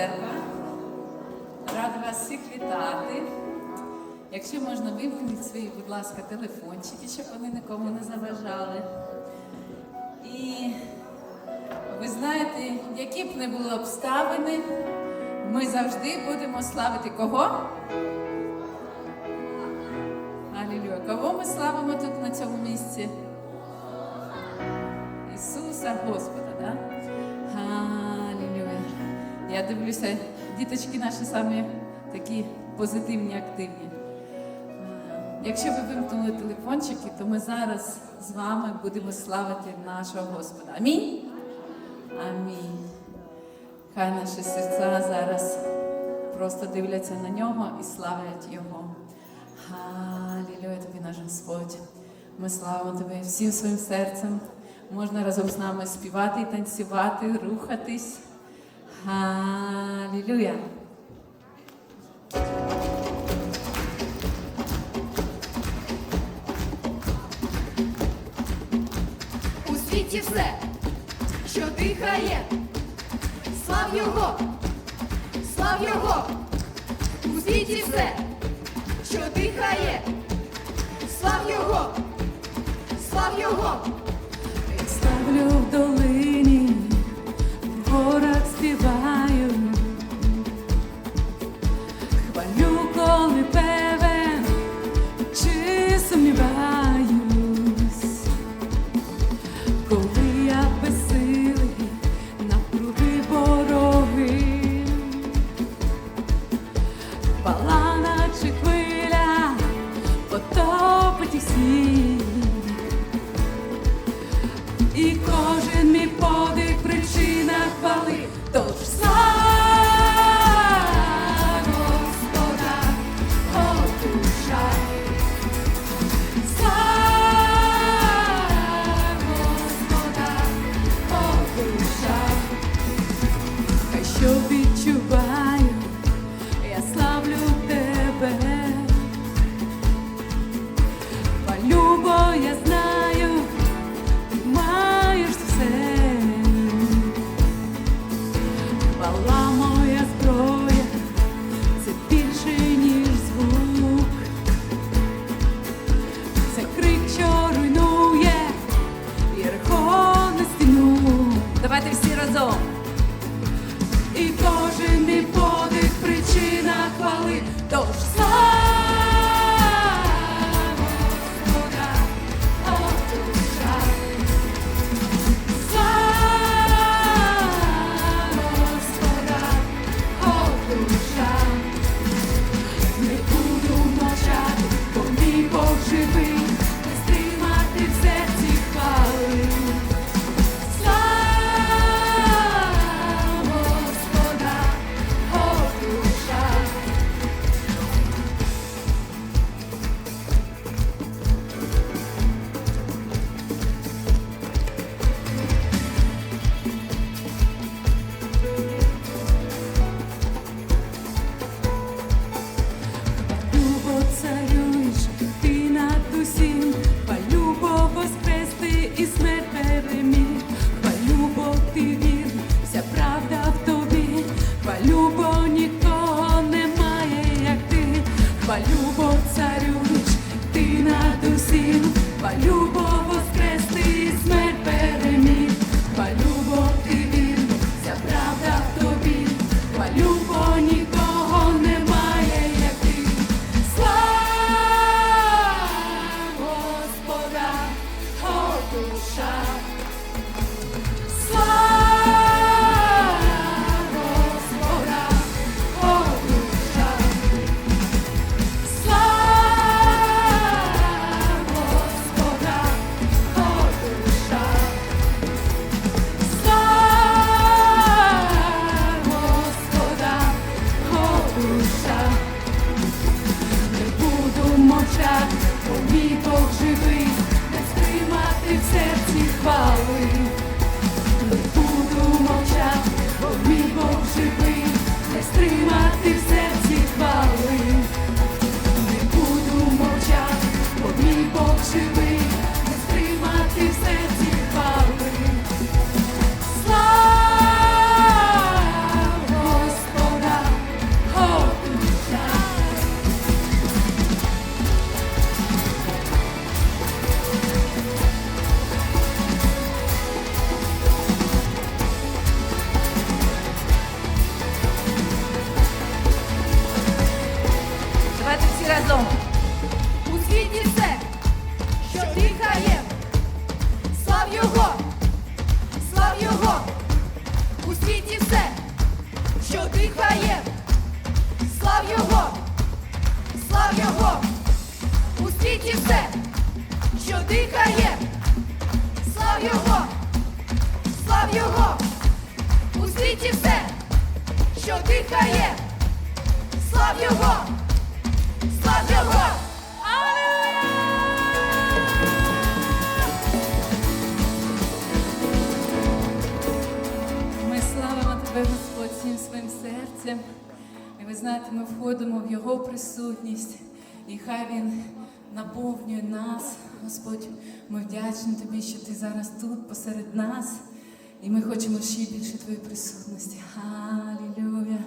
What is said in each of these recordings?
церква. Рада вас всіх вітати. Якщо можна, вимкніть свої, будь ласка, телефончики, щоб вони нікому не заважали. І ви знаєте, які б не були обставини, ми завжди будемо славити кого? Алілюя. Кого ми славимо тут на цьому місці? Ісуса Господа, да? Я дивлюся, діточки наші самі такі позитивні, активні. Е, Якщо ви вимкнули телефончики, то ми зараз з вами будемо славити нашого Господа. Амінь. Амінь. Хай наші серця зараз просто дивляться на нього і славлять Його. Халілюя тобі, наш Господь. Ми славимо тебе всім своїм серцем. Можна разом з нами співати і танцювати, рухатись. Халілюя. У світі все, що дихає, слав його, слав його, у світі все, що дихає, слав його, слав його. Ставлю в долині, в горах співаю. Хвалю, коли певен, разом. У світі все, що дихає, слав його, слав його, у світі все, що дихає, слав його, слав його, у світі все, що дихає, слав його, слав його, у світі все, що дихає, слав його. Ми славимо тебе, Господь, всім своїм серцем. І ви знаєте, ми входимо в Його присутність, і хай Він наповнює нас. Господь, ми вдячні тобі, що ти зараз тут, посеред нас, і ми хочемо ще більше твоєї присутності. Алілюя!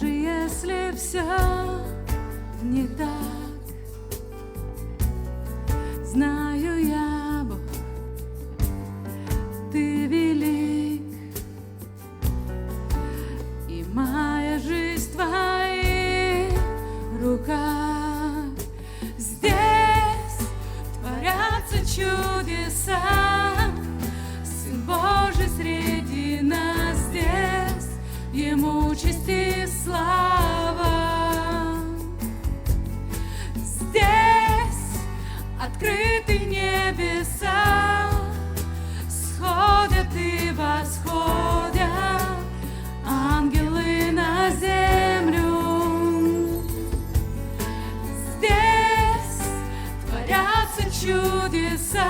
Даже если все не так. Знаю чудеса,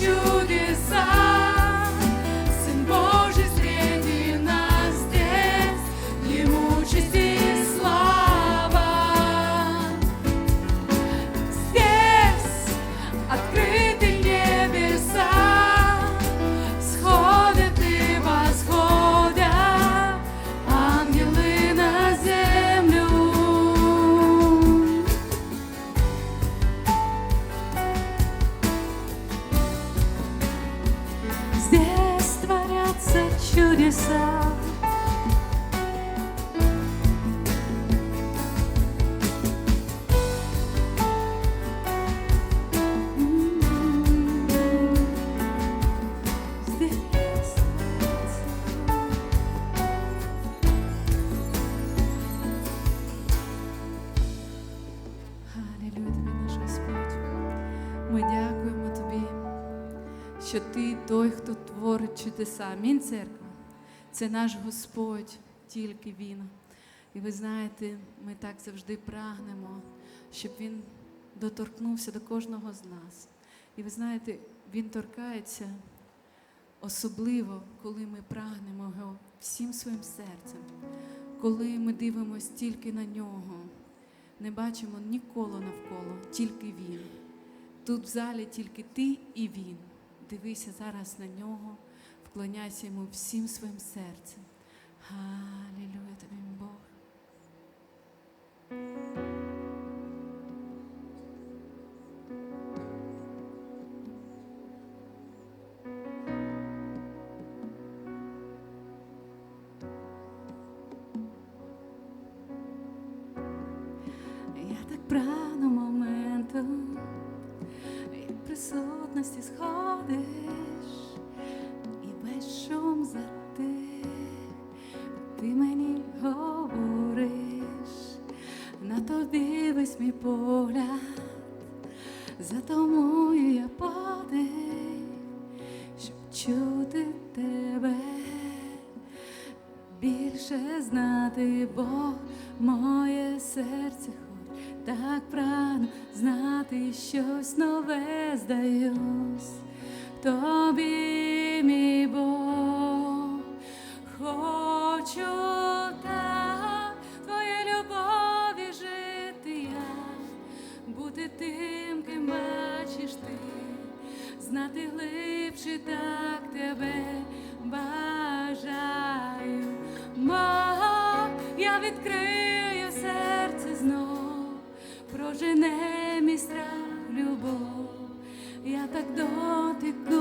you. Що ти той, хто творить чудеса. Амінь, церква. Це наш Господь, тільки Він. І ви знаєте, ми так завжди прагнемо, щоб Він доторкнувся до кожного з нас. І ви знаєте, Він торкається особливо, коли ми прагнемо його всім своїм серцем, коли ми дивимося тільки на нього, не бачимо ніколи навколо, тільки він. Тут в залі тільки ти і він. Дивися зараз на нього, вклоняйся йому всім своїм серцем. Алілюя тобі, Бог. Я так прагну моменту, як присутності сходиш, затомую я подих, щоб чути тебе. Більше знати, бо моє серце хоч так прагну знати щось нове здаюсь. Тобі, мій Бог, хочу так знати глибше так тебе бажаю. Мов, я відкрию серце знов, прожене мій страх, любов. Я так дотику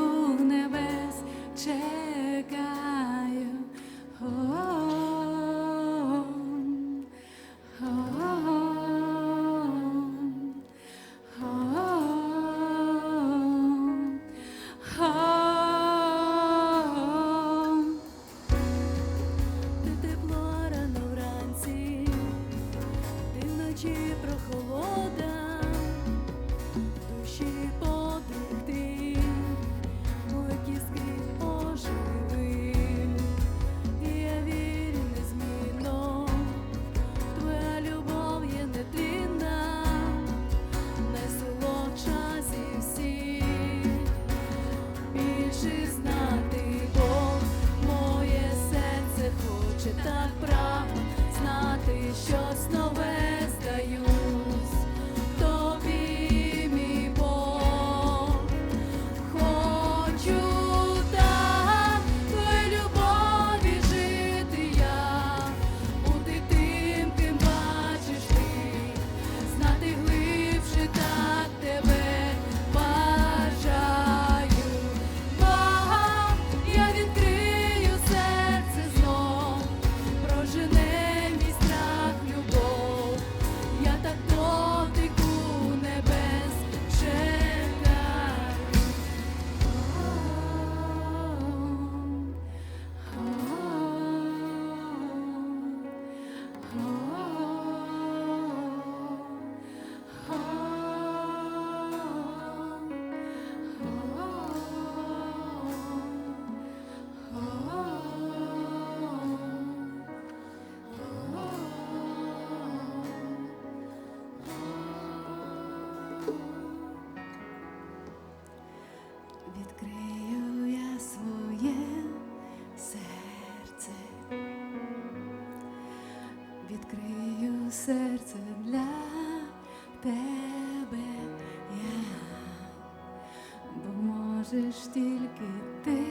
можеш тільки ти,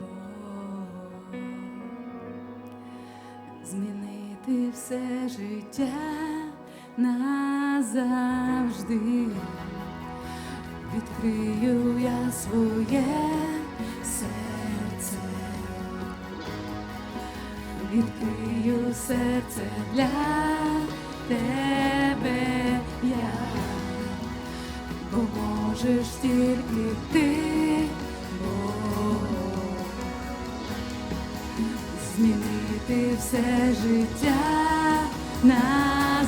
Бог, змінити все життя назавжди. Відкрию я своє серце, відкрию серце для тебе бо можеш тільки ти, Бог, змінити все життя назавжди.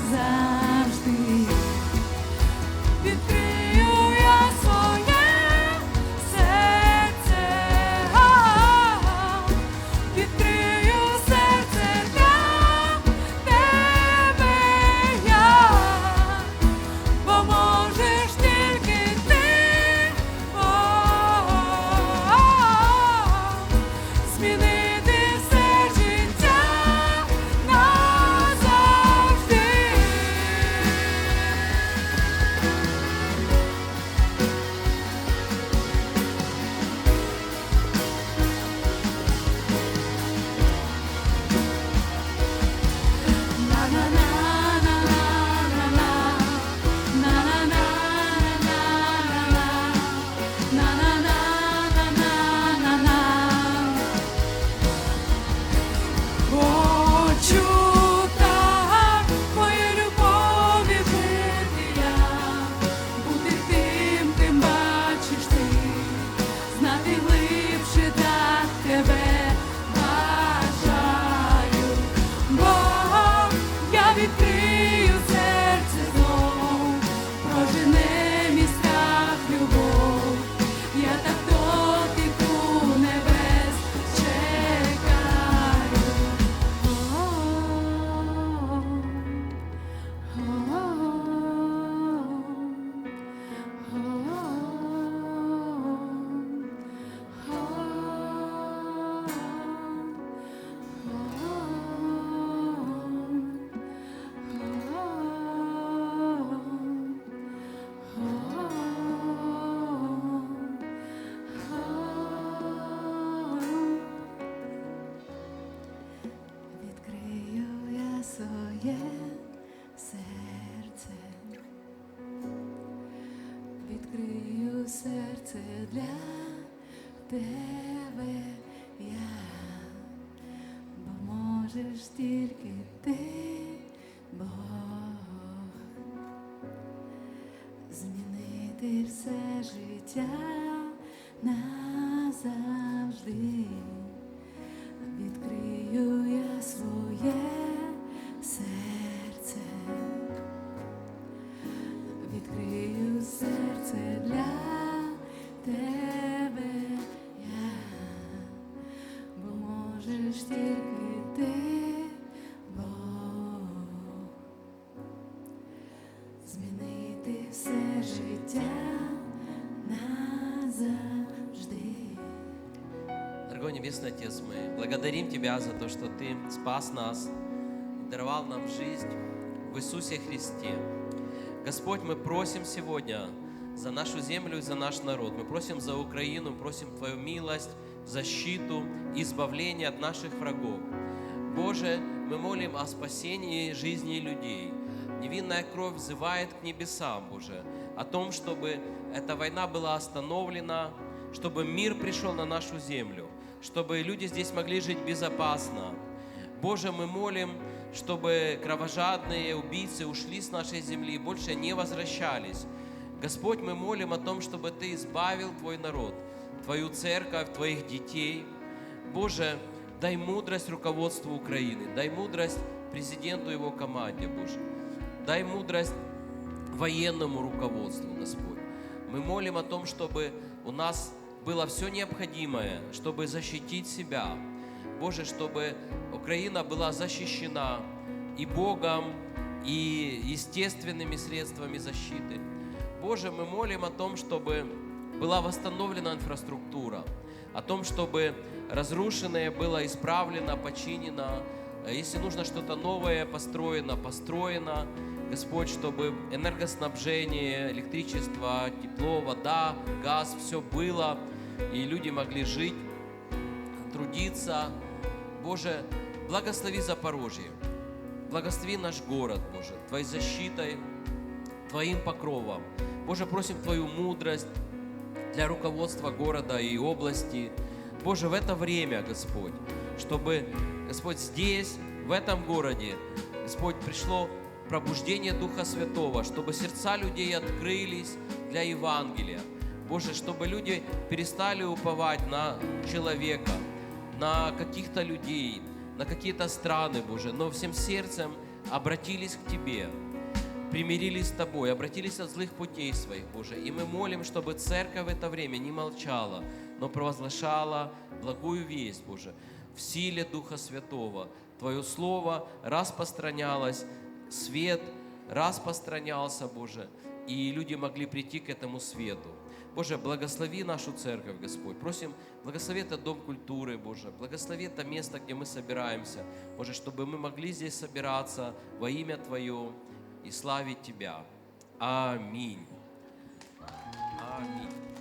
Серце для тебе я, бо можеш тільки ти, Бог, змінити все життя назавжди Отец, мы благодарим Тебя за то, что Ты спас нас, даровал нам жизнь в Иисусе Христе. Господь, мы просим сегодня за нашу землю и за наш народ. Мы просим за Украину, просим Твою милость, защиту, избавление от наших врагов. Боже, мы молим о спасении жизни людей. Невинная кровь взывает к небесам, Боже, о том, чтобы эта война была остановлена, чтобы мир пришел на нашу землю, чтобы люди здесь могли жить безопасно. Боже, мы молим, чтобы кровожадные убийцы ушли с нашей земли и больше не возвращались. Господь, мы молим о том, чтобы Ты избавил Твой народ, Твою церковь, Твоих детей. Боже, дай мудрость руководству Украины, дай мудрость президенту и его команде, Боже. Дай мудрость военному руководству, Господь. Мы молим о том, чтобы у нас было все необходимое, чтобы защитить себя. Боже, чтобы Украина была защищена и Богом, и естественными средствами защиты. Боже, мы молим о том, чтобы была восстановлена инфраструктура, о том, чтобы разрушенное было исправлено, починено, если нужно что-то новое построено, построено, Господь, чтобы энергоснабжение, электричество, тепло, вода, газ, все было, и люди могли жить, трудиться. Боже, благослови Запорожье, благослови наш город, Боже, Твоей защитой, Твоим покровом. Боже, просим Твою мудрость для руководства города и области. Боже, в это время, Господь, чтобы, Господь, здесь, в этом городе, Господь, пришло пробуждение Духа Святого, чтобы сердца людей открылись для Евангелия. Боже, чтобы люди перестали уповать на человека, на каких-то людей, на какие-то страны, Боже, но всем сердцем обратились к Тебе, примирились с Тобой, обратились от злых путей своих, Боже. И мы молим, чтобы церковь в это время не молчала, но провозглашала благую весть, Боже, в силе Духа Святого. Твое Слово распространялось, свет распространялся, Боже, и люди могли прийти к этому свету. Боже, благослови нашу церковь, Господь. Просим, благослови этот дом культуры, Боже. Благослови это место, где мы собираемся. Боже, чтобы мы могли здесь собираться во имя Твое и славить Тебя. Аминь. Аминь.